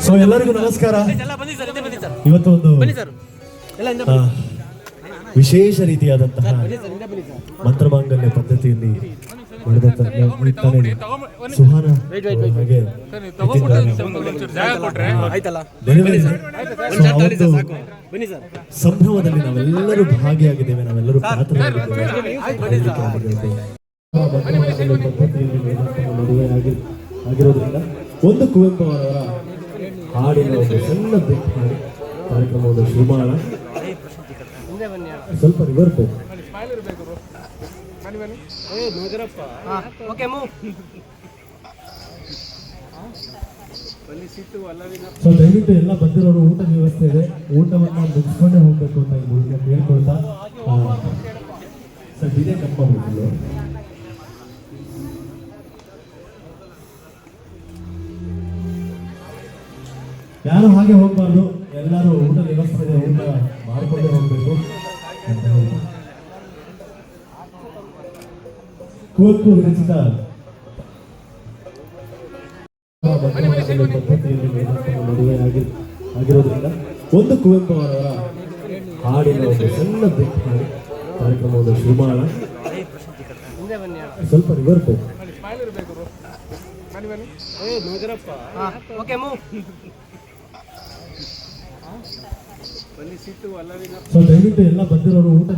So ಎಲ್ಲರಿಗೂ ನಮಸ್ಕಾರ. ಇವತ್ತು ಒಂದು ವಿಶೇಷ ರೀತಿಯಾದಂತಹ ಮಂತ್ರ ಮಾಂಗಲ್ಯ ಪದ್ಧತಿಯಲ್ಲಿ ಸುಹಾನ ಹಾಗೆ ಸಂಭ್ರಮದಲ್ಲಿ ನಾವೆಲ್ಲರೂ ಭಾಗಿಯಾಗಿದ್ದೇವೆ ನಾವೆಲ್ಲರೂ ಪಾತ್ರರಾಗಿದ್ದೇವೆ ಪದ್ಧತಿಯಲ್ಲಿ ಮದುವೆ ಆಗಿರೋದ್ರಿಂದ ಒಂದು ಕುವೆಂಪು ಅವರವರ ಹಾಡಿನ ಒಂದು ಸಣ್ಣ ಬಿಟ್ ಮಾಡಿ ಕಾರ್ಯಕ್ರಮವನ್ನು ಶುರು ಮಾಡೋಣ ಸ್ವಲ್ಪ ರಿವರ್ ಬೇಕು ಏ ನೋಡ್ರಪ್ಪ ಓಕೆ ಮೂವ್ ಸೊ ದಯವಿಟ್ಟು ಎಲ್ಲ ಬಂದಿರೋರು ಊಟದ ವ್ಯವಸ್ಥೆ ಇದೆ. ಊಟವನ್ನು ಮುಗಿಸ್ಕೊಂಡೇ ಹೋಗ್ಬೇಕು ಅಂತ ಕೇಳ್ಕೊಳ್ತಾ ಸರ್, ಇದೇ ಕಟ್ ಮಾಡ್ಬಿಟ್ಟಿಲ್ಲ ಯಾರು ಹಾಗೆ ಹೋಗ್ಬಾರ್ದು ಎಲ್ಲರೂ ಊಟ ವ್ಯವಸ್ಥೆ ಊಟ ಮಾಡಿಕೊಂಡು ಹೋಗ್ಬೇಕು. ಕುವೆಂಪು ವಿರಚಿತ ಆಗಿ- ಆಗಿರೋದ್ರಿಂದ ಒಂದು ಕುವೆಂಪು ಅವರ ಹಾಡಿನ ಒಂದು ಸಣ್ಣ ಬಿಟ್ ಮಾಡಿ ಕಾರ್ಯಕ್ರಮವನ್ನು ಶುರು ಮಾಡೋಣ. ಸ್ವಲ್ಪ ರಿವರ್ ಬೇಕು ಏ ನೋಡ್ರಪ್ಪ ಓಕೆ ಸೊ ದಯವಿಟ್ಟು ಎಲ್ಲ ಬಂದಿರೋರು ಊಟ